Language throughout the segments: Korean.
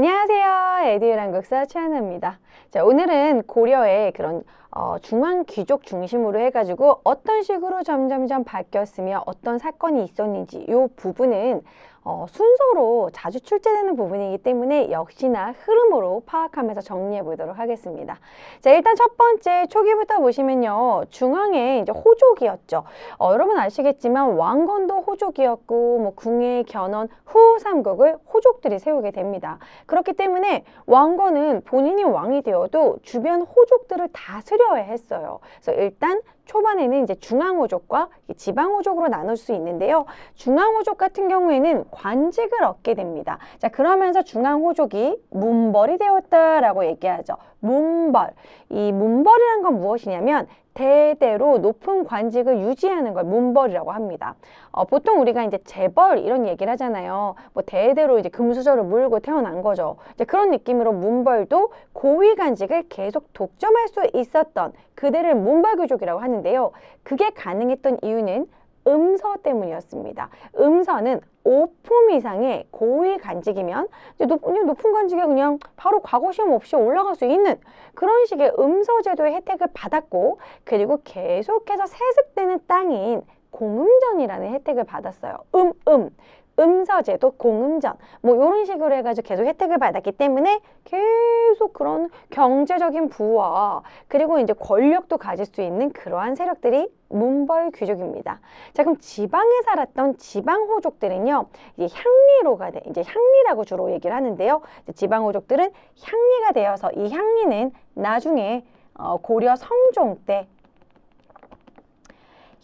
안녕하세요. 에듀랑국사 최하나입니다. 자, 오늘은 고려의 그런 어, 중앙 귀족 중심으로 해가지고 어떤 식으로 점점점 바뀌었으며 어떤 사건이 있었는지 이 부분은 어, 순서로 자주 출제되는 부분이기 때문에 역시나 흐름으로 파악하면서 정리해 보도록 하겠습니다. 자, 일단 첫 번째 초기부터 보시면요. 중앙에 이제 호족이었죠. 어, 여러분 아시겠지만 왕건도 호족이었고 뭐 궁예, 견원, 후 삼국을 호족들이 세우게 됩니다. 그렇기 때문에 왕건은 본인이 왕이 되어도 주변 호족들을 다스려야 했어요. 그래서 일단 초반에는 이제 중앙호족과 지방호족으로 나눌 수 있는데요. 중앙호족 같은 경우에는 관직을 얻게 됩니다. 자, 그러면서 중앙호족이 문벌이 되었다라고 얘기하죠. 문벌. 이 문벌이란 건 무엇이냐면 대대로 높은 관직을 유지하는 걸 문벌이라고 합니다. 어, 보통 우리가 이제 재벌 이런 얘기를 하잖아요. 뭐 대대로 이제 금수저를 물고 태어난 거죠. 이제 그런 느낌으로 문벌도 고위 관직을 계속 독점할 수 있었던 그들을 문벌 귀족이라고 하는데요. 그게 가능했던 이유는 음서 때문이었습니다. 음서는 5품 이상의 고위 관직이면 높은, 높은 관직에 그냥 바로 과거 시험 없이 올라갈 수 있는 그런 식의 음서 제도의 혜택을 받았고 그리고 계속해서 세습되는 땅인 공음전이라는 혜택을 받았어요. 음, 음. 음서제도, 공음전 뭐 이런 식으로 해가지고 계속 혜택을 받았기 때문에 계속 그런 경제적인 부와 그리고 이제 권력도 가질 수 있는 그러한 세력들이 문벌 귀족입니다. 자 그럼 지방에 살았던 지방 호족들은요 이제 향리로가 돼 이제 향리라고 주로 얘기를 하는데요. 지방 호족들은 향리가 되어서 이 향리는 나중에 어, 고려 성종 때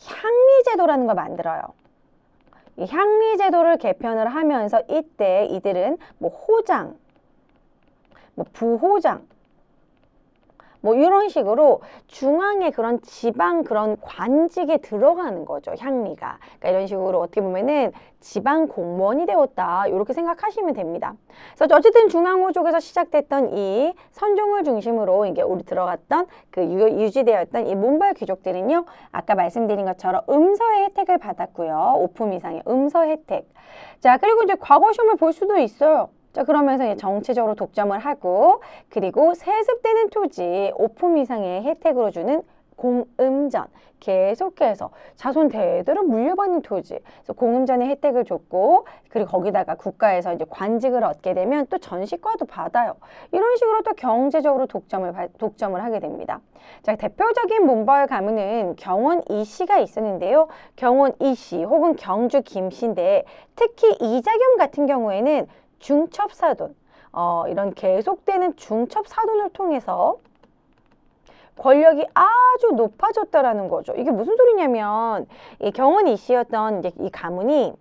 향리제도라는 걸 만들어요. 이 향리 제도를 개편을 하면서 이때 이들은 뭐 호장, 뭐 부호장, 뭐 이런 식으로 중앙의 그런 지방 그런 관직에 들어가는 거죠 향리가. 그러니까 이런 식으로 어떻게 보면은 지방 공무원이 되었다 이렇게 생각하시면 됩니다. 그래서 어쨌든 중앙호족에서 시작됐던 이 선종을 중심으로 이게 우리 들어갔던 그 유, 지되었던 이 문벌 귀족들은요 아까 말씀드린 것처럼 음서의 혜택을 받았고요. 오품 이상의 음서 혜택. 자 그리고 이제 과거 시험을 볼 수도 있어요 자 그러면서 정치적으로 독점을 하고 그리고 세습되는 토지 5품 이상의 혜택으로 주는 공음전 계속해서 자손 대대로 물려받는 토지. 그래서 공음전의 혜택을 줬고 그리고 거기다가 국가에서 이제 관직을 얻게 되면 또 전시과도 받아요. 이런 식으로 또 경제적으로 독점을 독점을 하게 됩니다. 자 대표적인 문벌 가문은 경원 이씨가 있었는데요. 경원 이씨 혹은 경주 김씨인데 특히 이자겸 같은 경우에는 중첩사돈 어, 이런 계속되는 중첩사돈을 통해서 권력이 아주 높아졌다라는 거죠. 이게 무슨 소리냐면 이 경원 이씨였던 이 가문이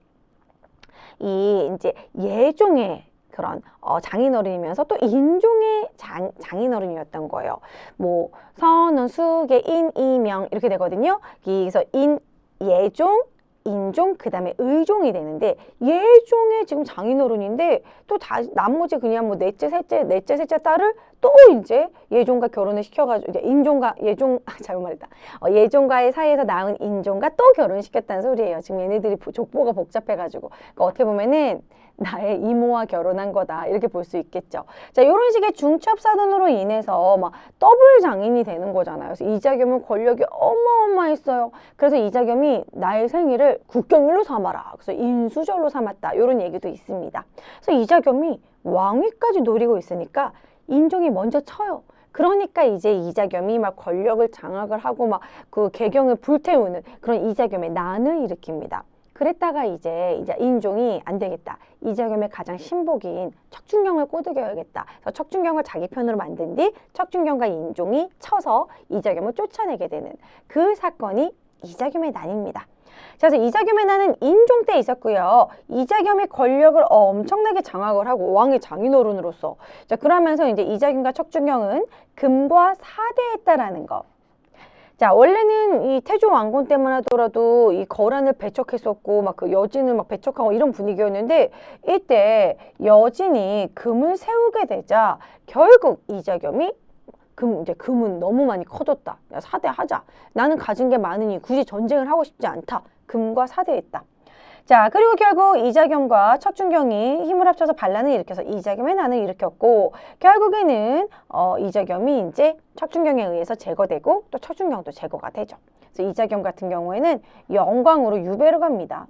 이 이제 예종의 그런 어, 장인어른이면서 또 인종의 장, 장인어른이었던 거예요. 뭐 선은 수계 인 이명 이렇게 되거든요. 그래서 인 예종 인종 그 다음에 의종이 되는데 예종의 지금 장인어른인데 또 다 나머지 그냥 뭐 넷째 셋째 넷째 셋째 딸을 또 이제 예종과 결혼을 시켜가지고 이제 인종과 예종 아, 잘못 말했다. 어, 예종과의 사이에서 낳은 인종과 또 결혼시켰다는 소리예요. 지금 얘네들이 족보가 복잡해가지고. 그러니까 어떻게 보면은 나의 이모와 결혼한 거다. 이렇게 볼 수 있겠죠. 자 이런 식의 중첩사돈으로 인해서 막 더블 장인이 되는 거잖아요. 그래서 이자겸은 권력이 어마어마했어요. 그래서 이자겸이 나의 생일을 국경일로 삼아라. 그래서 인수절로 삼았다. 이런 얘기도 있습니다. 그래서 이자겸이 왕위까지 노리고 있으니까 인종이 먼저 쳐요. 그러니까 이제 이자겸이 막 권력을 장악을 하고 막 그 개경을 불태우는 그런 이자겸의 난을 일으킵니다. 그랬다가 이제 이제 인종이 안 되겠다. 이자겸의 가장 신복인 척준경을 꼬드겨야겠다. 그래서 척준경을 자기 편으로 만든 뒤 척준경과 인종이 쳐서 이자겸을 쫓아내게 되는 그 사건이 이자겸의 난입니다. 그래서 이자겸의 난은 인종 때 있었고요. 이자겸의 권력을 엄청나게 장악을 하고 왕의 장인어른으로서 자 그러면서 이제 이자겸과 척준경은 금과 사대했다라는 거. 자 원래는 이 태조 왕건 때만 하더라도 이 거란을 배척했었고 막 그 여진을 막 배척하고 이런 분위기였는데 이때 여진이 금을 세우게 되자 결국 이자겸이 금 이제 금은 너무 많이 커졌다. 야, 사대하자. 나는 가진 게 많으니 굳이 전쟁을 하고 싶지 않다. 금과 사대했다. 자, 그리고 결국 이자겸과 척준경이 힘을 합쳐서 반란을 일으켜서 이자겸의 난을 일으켰고 결국에는 어, 이자겸이 이제 척준경에 의해서 제거되고 또 척준경도 제거가 되죠. 그래서 이자겸 같은 경우에는 영광으로 유배를 갑니다.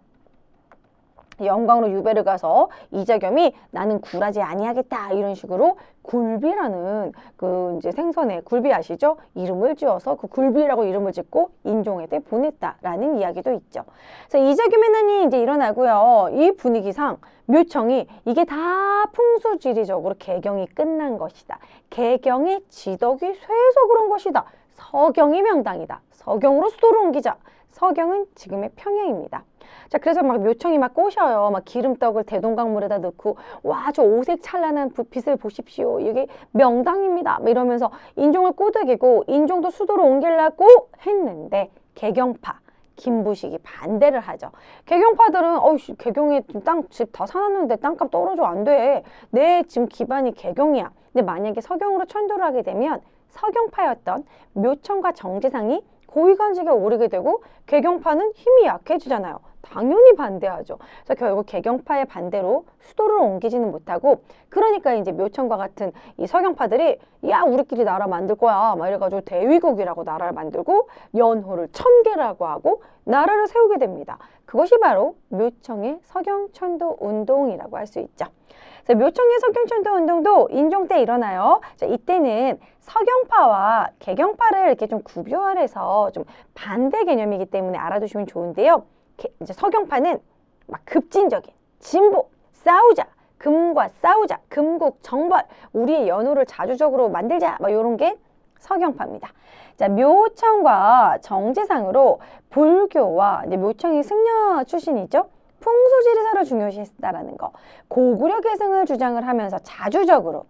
영광으로 유배를 가서 이자겸이 나는 굴하지 아니하겠다 이런 식으로 굴비라는 그 이제 생선의 굴비 아시죠? 이름을 지어서 그 굴비라고 이름을 짓고 인종에게 보냈다라는 이야기도 있죠. 그래서 이자겸의 난이 이제 일어나고요. 이 분위기상 묘청이 이게 다 풍수지리적으로 개경이 끝난 것이다. 개경의 지덕이 쇠서 그런 것이다. 서경이 명당이다. 서경으로 수도를 옮기자. 서경은 지금의 평양입니다. 자, 그래서 막 묘청이 막 꼬셔요. 막 기름떡을 대동강물에다 넣고, 와, 저 오색 찬란한 빛을 보십시오. 이게 명당입니다. 막 이러면서 인종을 꼬드기고, 인종도 수도로 옮기려고 했는데, 개경파. 김부식이 반대를 하죠. 개경파들은 어이씨 개경에 땅집 다 사놨는데 땅값 떨어져 안 돼. 내 지금 기반이 개경이야. 근데 만약에 서경으로 천도를 하게 되면 서경파였던 묘청과 정지상이 고위관직에 오르게 되고 개경파는 힘이 약해지잖아요. 당연히 반대하죠. 그래서 결국 개경파의 반대로 수도를 옮기지는 못하고 그러니까 이제 묘청과 같은 이 서경파들이 야 우리끼리 나라 만들 거야 막 이래가지고 대위국이라고 나라를 만들고 연호를 천개라고 하고 나라를 세우게 됩니다. 그것이 바로 묘청의 서경천도 운동이라고 할 수 있죠. 그래서 묘청의 서경천도 운동도 인종 때 일어나요. 자, 이때는 서경파와 개경파를 이렇게 좀 구별해서 좀 반대 개념이기 때문에 알아두시면 좋은데요. 이제 서경파는 막 급진적인 진보 싸우자 금과 싸우자 금국 정벌 우리의 연호를 자주적으로 만들자 막 이런 게 서경파입니다. 자 묘청과 정제상으로 불교와 이제 묘청이 승려 출신이죠. 풍수지리사를 중요시했다라는 거 고구려 계승을 주장을 하면서 자주적으로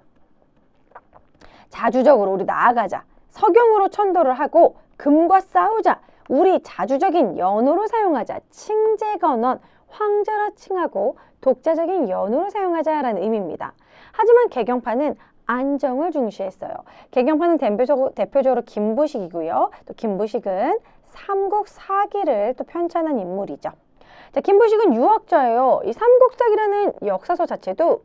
자주적으로 우리 나아가자 서경으로 천도를 하고 금과 싸우자 우리 자주적인 연호로 사용하자. 칭제건원, 황자라 칭하고 독자적인 연호로 사용하자라는 의미입니다. 하지만 개경파는 안정을 중시했어요. 개경파는 대표적으로, 대표적으로 김부식이고요. 또 김부식은 삼국 사기를 또 편찬한 인물이죠. 자, 김부식은 유학자예요. 이 삼국사기라는 역사서 자체도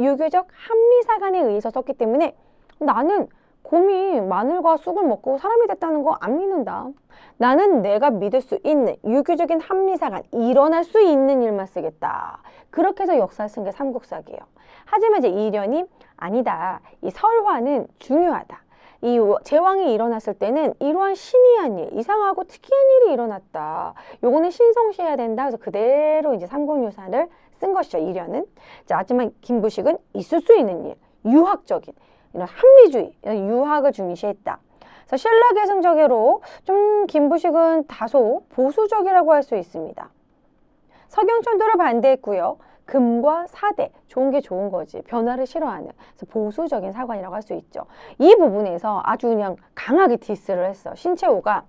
유교적 한미사관에 의해서 썼기 때문에 나는 곰이 마늘과 쑥을 먹고 사람이 됐다는 거 안 믿는다. 나는 내가 믿을 수 있는 유교적인 한미사가 일어날 수 있는 일만 쓰겠다. 그렇게 해서 역사를 쓴 게 삼국사기예요. 하지만 이제 이련이 아니다. 이 설화는 중요하다. 이 제왕이 일어났을 때는 이러한 신이한 일, 이상하고 특이한 일이 일어났다. 요거는 신성시해야 된다. 그래서 그대로 이제 삼국유사를 쓴 것이죠. 이련은. 자, 하지만 김부식은 있을 수 있는 일, 유학적인 이런 합리주의, 유학을 중시했다. 그래서 신라 계승적으로 좀 김부식은 다소 보수적이라고 할 수 있습니다. 서경천도를 반대했고요. 금과 사대, 좋은 게 좋은 거지. 변화를 싫어하는 보수적인 사관이라고 할 수 있죠. 이 부분에서 아주 그냥 강하게 디스를 했어. 신채호가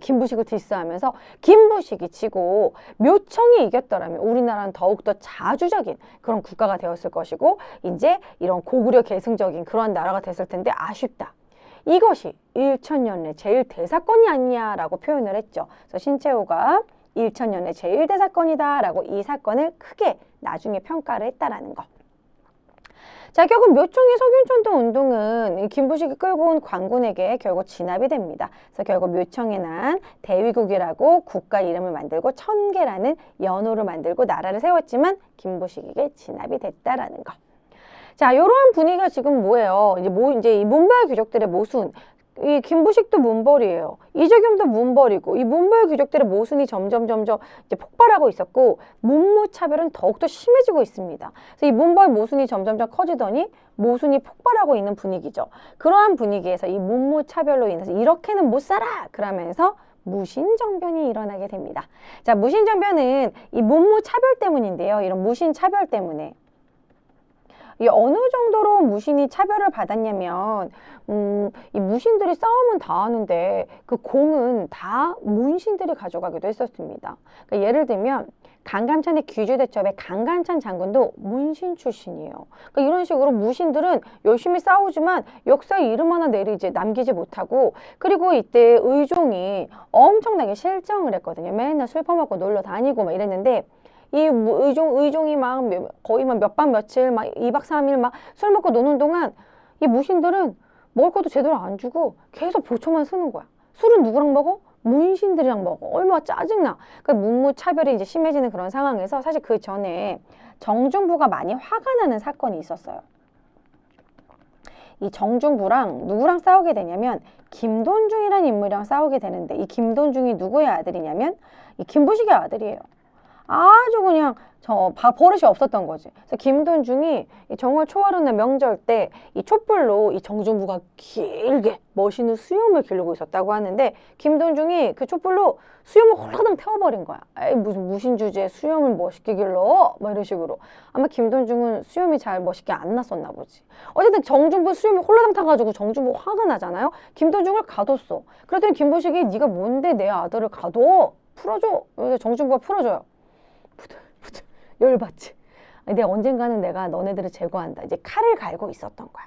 김부식을 디스하면서 김부식이 지고 묘청이 이겼더라면 우리나라는 더욱더 자주적인 그런 국가가 되었을 것이고 이제 이런 고구려 계승적인 그러한 나라가 됐을 텐데 아쉽다. 이것이 일천년의 제일 대사건이 아니냐라고 표현을 했죠. 그래서 신채호가 일천년의 제일 대사건이다라고 이 사건을 크게 나중에 평가를 했다라는 거. 자, 결국 묘청의 석윤천도 운동은 김부식이 끌고 온 관군에게 결국 진압이 됩니다. 그래서 결국 묘청에 난 대위국이라고 국가 이름을 만들고 천계라는 연호를 만들고 나라를 세웠지만 김부식에게 진압이 됐다라는 거. 자, 이러한 분위기가 지금 뭐예요? 이제 뭐 이제 이 문발 귀족들의 모순. 이 김부식도 문벌이에요. 이재겸도 문벌이고 이 문벌 귀족들의 모순이 점점 점점 이제 폭발하고 있었고 문무 차별은 더욱더 심해지고 있습니다. 그래서 이 문벌 모순이 점점점 커지더니 모순이 폭발하고 있는 분위기죠. 그러한 분위기에서 이 문무 차별로 인해서 이렇게는 못 살아 그러면서 무신정변이 일어나게 됩니다. 자, 무신정변은 이 문무 차별 때문인데요. 이런 무신 차별 때문에 이 어느 정도로 무신이 차별을 받았냐면 음, 이 무신들이 싸움은 다 하는데 그 공은 다 문신들이 가져가기도 했었습니다. 그러니까 예를 들면 강감찬의 귀주대첩의 강감찬 장군도 문신 출신이에요. 그러니까 이런 식으로 무신들은 열심히 싸우지만 역사에 이름 하나 내리지 남기지 못하고 그리고 이때 의종이 엄청나게 실정을 했거든요. 맨날 술 퍼먹고 놀러 다니고 막 이랬는데 이 무- 의종 의종이 막 몇- 거의 막 몇 박 며칠 막 2박 3일 막 술 먹고 노는 동안 이 무신들은 먹을 것도 제대로 안 주고 계속 보초만 쓰는 거야. 술은 누구랑 먹어? 문신들이랑 먹어. 얼마나 짜증나. 그 문무 차별이 이제 심해지는 그런 상황에서 사실 그 전에 정중부가 많이 화가 나는 사건이 있었어요. 이 정중부랑 누구랑 싸우게 되냐면 김돈중이라는 인물이랑 싸우게 되는데 이 김돈중이 누구의 아들이냐면 이 김부식의 아들이에요. 아주 그냥 저 바- 버릇이 없었던 거지. 그래서 김돈중이 이 정월 초하루날 명절 때 이 촛불로 이 정중부가 길게 멋있는 수염을 기르고 있었다고 하는데 김돈중이 그 촛불로 수염을 홀라당 태워버린 거야. 에이 무슨 무신 주제에 수염을 멋있게 길러? 막 이런 식으로. 아마 김돈중은 수염이 잘 멋있게 안 났었나 보지. 어쨌든 정중부 수염이 홀라당 타가지고 정중부 화가 나잖아요. 김돈중을 가뒀어. 그랬더니 김부식이 네가 뭔데 내 아들을 가둬? 풀어줘. 그래서 정중부가 풀어줘요. 부들부들 열받지. 내가 언젠가는 내가 너네들을 제거한다. 이제 칼을 갈고 있었던 거야.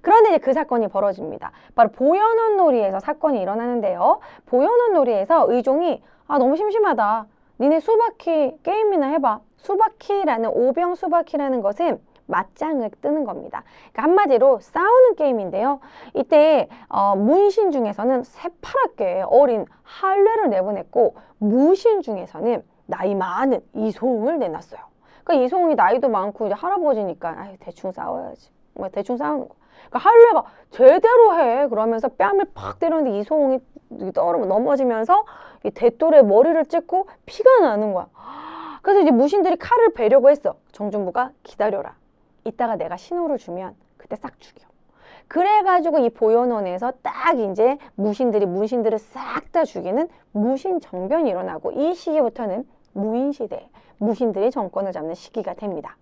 그런데 이제 그 사건이 벌어집니다. 바로 보현원 놀이에서 사건이 일어나는데요. 보현원 놀이에서 의종이 아 너무 심심하다. 니네 수바키 게임이나 해봐. 수바키라는 오병 수바키라는 것은 맞짱을 뜨는 겁니다. 그러니까 한마디로 싸우는 게임인데요. 이때 어, 문신 중에서는 새파랗게 어린 할례를 내보냈고 무신 중에서는 나이 많은 이송을 내놨어요. 그러니까 이송이 나이도 많고 이제 할아버지니까 아유 대충 싸워야지. 뭐 대충 싸우는 거. 그러니까 할례가 제대로 해 그러면서 뺨을 팍 때렸는데 이송이 떨어 넘어지면서 이 대돌에 머리를 찍고 피가 나는 거야. 그래서 이제 무신들이 칼을 베려고 했어. 정중부가 기다려라. 이따가 내가 신호를 주면 그때 싹 죽여. 그래가지고 이 보현원에서 딱 이제 무신들이 문신들을 싹 다 죽이는 무신 정변이 일어나고 이 시기부터는 무인 시대, 무신들이 정권을 잡는 시기가 됩니다.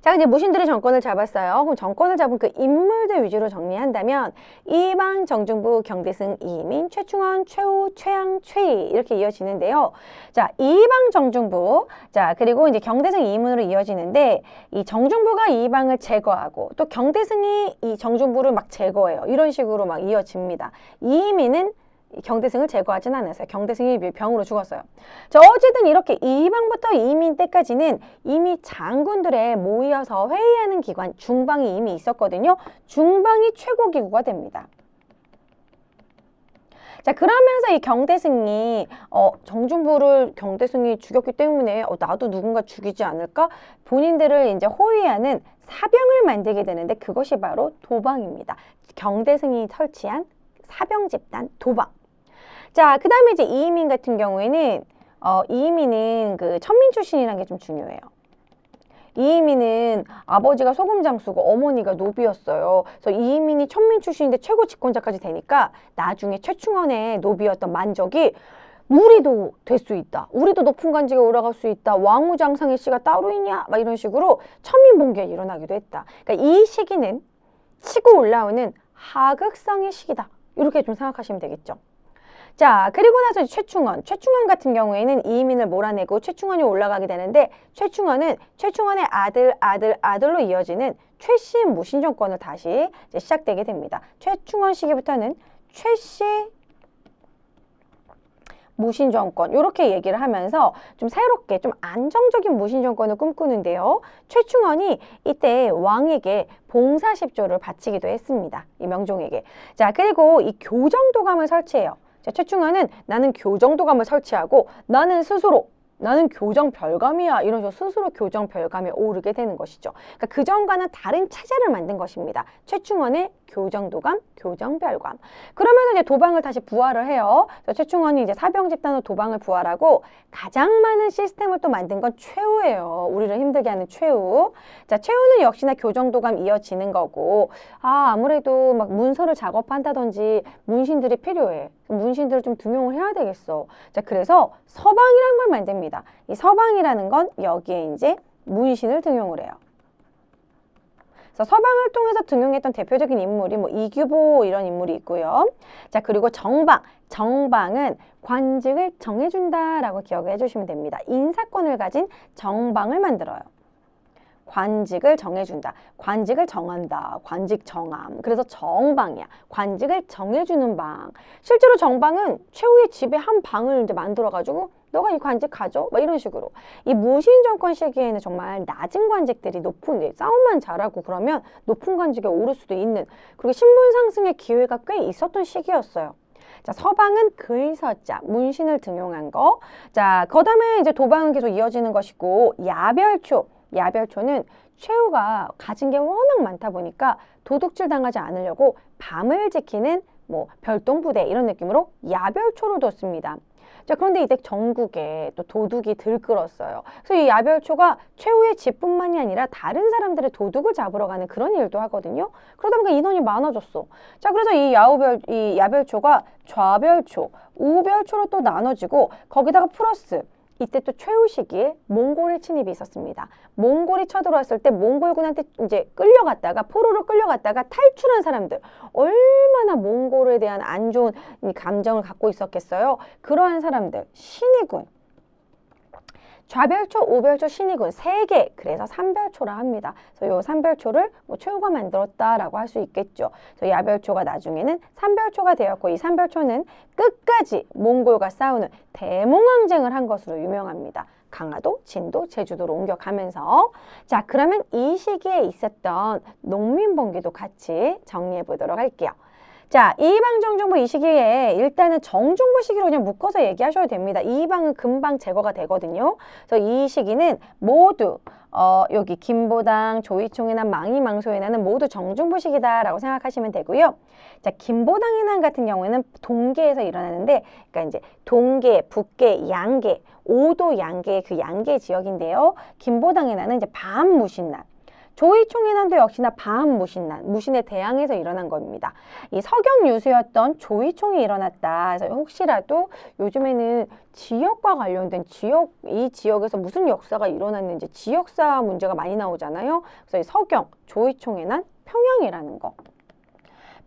자, 이제 무신들이 정권을 잡았어요. 그럼 정권을 잡은 그 인물들 위주로 정리한다면 이방, 정중부, 경대승, 이민, 최충원, 최후, 최양, 최희 이렇게 이어지는데요. 자, 이방, 정중부, 자 그리고 이제 경대승, 이민으로 이어지는데 이 정중부가 이방을 제거하고 또 경대승이 이 정중부를 막 제거해요. 이런 식으로 막 이어집니다. 이민은 이 경대승을 제거하진 않았어요. 경대승이 병으로 죽었어요. 자, 어쨌든 이렇게 이방부터 이민 때까지는 이미 장군들의 모여서 회의하는 기관 중방이 이미 있었거든요. 중방이 최고 기구가 됩니다. 자 그러면서 이 경대승이 어, 정중부를 경대승이 죽였기 때문에 어, 나도 누군가 죽이지 않을까 본인들을 이제 호위하는 사병을 만들게 되는데 그것이 바로 도방입니다. 경대승이 설치한 사병 집단 도방. 자, 그 다음에 이제 이민 같은 경우에는, 어, 이민은 그 천민 출신이라는 게 좀 중요해요. 이민은 아버지가 소금 장수고 어머니가 노비였어요. 그래서 이민이 천민 출신인데 최고 집권자까지 되니까 나중에 최충원의 노비였던 만적이 우리도 될 수 있다. 우리도 높은 관직에 올라갈 수 있다. 왕우장상의 씨가 따로 있냐? 막 이런 식으로 천민 봉기가 일어나기도 했다. 그러니까 이 시기는 치고 올라오는 하극성의 시기다. 이렇게 좀 생각하시면 되겠죠. 자, 그리고 나서 최충원. 최충원 같은 경우에는 이민을 몰아내고 최충원이 올라가게 되는데 최충원은 최충원의 아들, 아들, 아들로 이어지는 최씨 무신 정권을 다시 이제 시작되게 됩니다. 최충원 시기부터는 최씨 무신 정권 이렇게 얘기를 하면서 좀 새롭게 좀 안정적인 무신 정권을 꿈꾸는데요. 최충원이 이때 왕에게 봉사 십조를 바치기도 했습니다. 이 명종에게. 자 그리고 이 교정도감을 설치해요. 자, 최충원은 나는 교정도감을 설치하고 나는 스스로 나는 교정 별감이야 이런 식으로 스스로 교정 별감에 오르게 되는 것이죠. 그러니까 그 전과는 다른 체제를 만든 것입니다. 최충원의 교정도감, 교정별감. 그러면서 이제 도방을 다시 부활을 해요. 그래서 최충원이 이제 사병 집단으로 도방을 부활하고 가장 많은 시스템을 또 만든 건 최후예요. 우리를 힘들게 하는 최후. 자, 최후는 역시나 교정도감 이어지는 거고, 아 아무래도 막 문서를 작업한다든지 문신들이 필요해. 문신들을 좀 등용을 해야 되겠어. 자, 그래서 서방이라는 걸 만듭니다. 이 서방이라는 건 여기에 이제 문신을 등용을 해요. 서방을 통해서 등용했던 대표적인 인물이 뭐 이규보 이런 인물이 있고요. 자, 그리고 정방. 정방은 관직을 정해준다라고 기억을 해주시면 됩니다. 인사권을 가진 정방을 만들어요. 관직을 정해준다. 관직을 정한다. 관직 정함. 그래서 정방이야. 관직을 정해주는 방. 실제로 정방은 최후의 집에 한 방을 이제 만들어가지고 너가 이 관직 가져? 막 이런 식으로. 이 무신 정권 시기에는 정말 낮은 관직들이 높은, 예, 싸움만 잘하고 그러면 높은 관직에 오를 수도 있는, 그리고 신분 상승의 기회가 꽤 있었던 시기였어요. 자, 서방은 글서자, 문신을 등용한 거. 자, 그 다음에 이제 도방은 계속 이어지는 것이고, 야별초. 야별초는 최후가 가진 게 워낙 많다 보니까 도둑질 당하지 않으려고 밤을 지키는 뭐 별동부대 이런 느낌으로 야별초를 뒀습니다. 자, 그런데 이때 전국에 또 도둑이 들끓었어요. 그래서 이 야별초가 최후의 집뿐만이 아니라 다른 사람들의 도둑을 잡으러 가는 그런 일도 하거든요. 그러다 보니까 인원이 많아졌어. 자, 그래서 이 야우별, 이 야별초가 좌별초, 우별초로 또 나눠지고 거기다가 플러스 이때 또 최후 시기에 몽골의 침입이 있었습니다. 몽골이 쳐들어왔을 때 몽골군한테 이제 끌려갔다가 포로로 끌려갔다가 탈출한 사람들 얼마나 몽골에 대한 안 좋은 이 감정을 갖고 있었겠어요. 그러한 사람들 신이군 좌별초, 우별초, 신이군 세 개, 그래서 삼별초라 합니다. 그래서 요 삼별초를 뭐 최후가 만들었다라고 할 수 있겠죠. 그래서 야별초가 나중에는 삼별초가 되었고 이 삼별초는 끝까지 몽골과 싸우는 대몽항쟁을 한 것으로 유명합니다. 강화도, 진도, 제주도로 옮겨가면서 자 그러면 이 시기에 있었던 농민봉기도 같이 정리해 보도록 할게요. 자, 이방 정중부 이 시기에 일단은 정중부 시기로 그냥 묶어서 얘기하셔도 됩니다. 이방은 금방 제거가 되거든요. 그래서 이 시기는 모두 어, 여기 김보당, 조이총이난, 망이망소이난은 모두 정중부 시기다라고 생각하시면 되고요. 자, 김보당의 난 같은 경우에는 동계에서 일어나는데, 그러니까 이제 동계, 북계, 양계, 오도 양계 그 양계 지역인데요. 김보당의 난은 이제 밤무신난. 조이총의 난도 역시나 밤무신난, 무신에 대항해서 일어난 겁니다. 이 서경 유수였던 조이총이 일어났다. 그래서 혹시라도 요즘에는 지역과 관련된 지역, 이 지역에서 무슨 역사가 일어났는지 지역사 문제가 많이 나오잖아요. 그래서 이 서경, 조이총의 난, 평양이라는 거.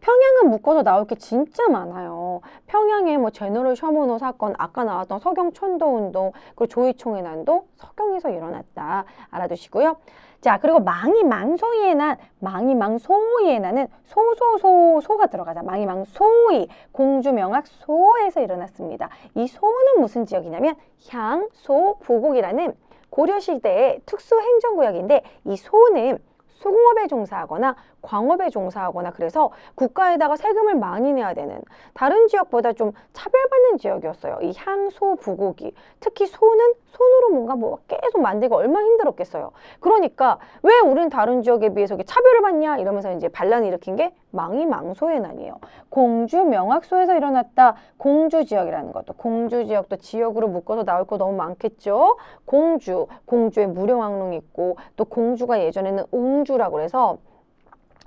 평양은 묶어서 나올 게 진짜 많아요. 평양에 뭐 제너럴 셔머노 사건, 아까 나왔던 서경 천도 운동, 그리고 조이총의 난도 서경에서 일어났다. 알아두시고요. 자, 그리고 망이 망소이의 난, 망이 망소이의 난은 소소소 소가 들어가자. 망이 망소이 공주명학 소에서 일어났습니다. 이 소는 무슨 지역이냐면 향소 부곡이라는 고려시대의 특수행정구역인데 이 소는 수공업에 종사하거나 광업에 종사하거나 그래서 국가에다가 세금을 많이 내야 되는 다른 지역보다 좀 차별받는 지역이었어요. 이 향소 부곡이 특히 소는 손으로 뭔가 뭐 계속 만들기 얼마나 힘들었겠어요. 그러니까 왜 우린 다른 지역에 비해서 차별을 받냐 이러면서 이제 반란을 일으킨 게 망이 망소의 난이에요. 공주 명학소에서 일어났다. 공주 지역이라는 것도 공주 지역도 지역으로 묶어서 나올 거 너무 많겠죠. 공주, 공주의 무령왕릉 있고 또 공주가 예전에는 웅주라고 해서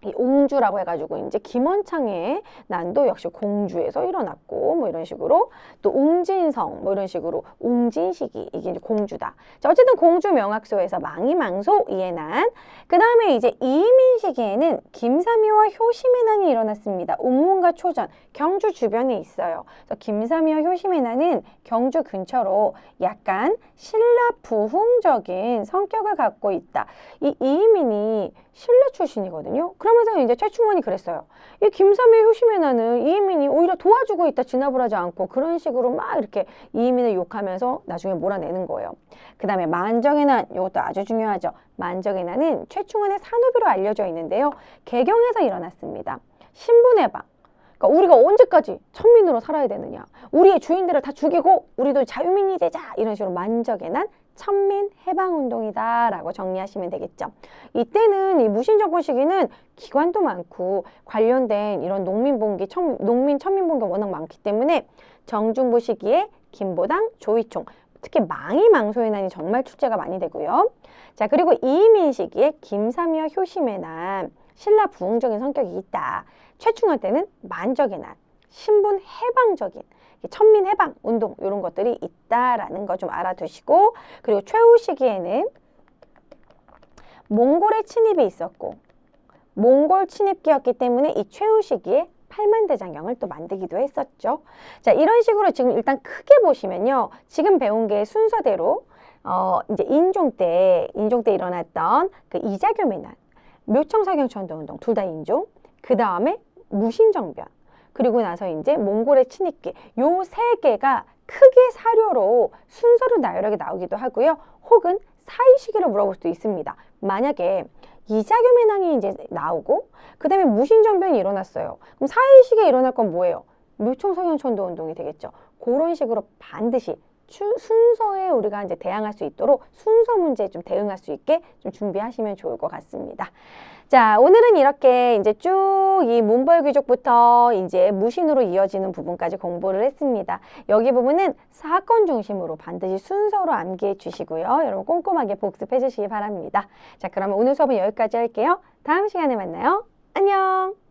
이 옹주라고 해가지고 이제 김원창의 난도 역시 공주에서 일어났고 뭐 이런 식으로 또 웅진성 뭐 이런 식으로 웅진시기 이게 이제 공주다. 자 어쨌든 공주 명학소에서 망이망소 이해난 그 다음에 이제 이민 시기에는 김삼이와 효심의 난이 일어났습니다. 운문과 초전 경주 주변에 있어요. 그래서 김삼이와 효심의 난은 경주 근처로 약간 신라 부흥적인 성격을 갖고 있다. 이 이민이 신라 출신이거든요. 그러면서 이제 최충원이 그랬어요. 이 김삼의 효심의 나는 이민이 오히려 도와주고 있다 진압을 하지 않고 그런 식으로 막 이렇게 이민을 욕하면서 나중에 몰아내는 거예요. 그 다음에 만정의 난 이것도 아주 중요하죠. 만정의 난은 최충원의 산후비로 알려져 있는데요. 개경에서 일어났습니다. 신분해방. 그러니까 우리가 언제까지 천민으로 살아야 되느냐. 우리의 주인들을 다 죽이고 우리도 자유민이 되자. 이런 식으로 만적의 난 천민 해방운동이다라고 정리하시면 되겠죠. 이때는 이 무신정권 시기는 기관도 많고 관련된 이런 농민봉기, 천, 농민 천민봉기가 워낙 많기 때문에 정중부 시기에 김보당, 조이총, 특히 망이망소의 난이 정말 출제가 많이 되고요. 자 그리고 이민 시기에 김삼이와 효심의 난, 신라 부흥적인 성격이 있다. 최충원 때는 만적의 난, 신분 해방적인 천민 해방 운동 이런 것들이 있다라는 거 좀 알아두시고 그리고 최후 시기에는 몽골의 침입이 있었고 몽골 침입기였기 때문에 이 최후 시기에 팔만대장경을 또 만들기도 했었죠. 자 이런 식으로 지금 일단 크게 보시면요. 지금 배운 게 순서대로 어, 이제 인종 때, 인종 때 일어났던 그 이자교민한, 묘청사경천도운동, 둘 다 인종, 그 다음에 무신정변, 그리고 나서 이제 몽골의 침입기, 요 세 개가 크게 사료로 순서로 나열하게 나오기도 하고요. 혹은 사이 시기를 물어볼 수도 있습니다. 만약에 이자교민항이 이제 나오고, 그 다음에 무신정변이 일어났어요. 그럼 사이 시기에 일어날 건 뭐예요? 묘청사경천도 운동이 되겠죠. 그런 식으로 반드시 추- 순서에 우리가 이제 대항할 수 있도록 순서 문제에 좀 대응할 수 있게 좀 준비하시면 좋을 것 같습니다. 자, 오늘은 이렇게 이제 쭉 이 문벌 귀족부터 이제 무신으로 이어지는 부분까지 공부를 했습니다. 여기 부분은 사건 중심으로 반드시 순서로 암기해 주시고요. 여러분 꼼꼼하게 복습해 주시기 바랍니다. 자, 그러면 오늘 수업은 여기까지 할게요. 다음 시간에 만나요. 안녕!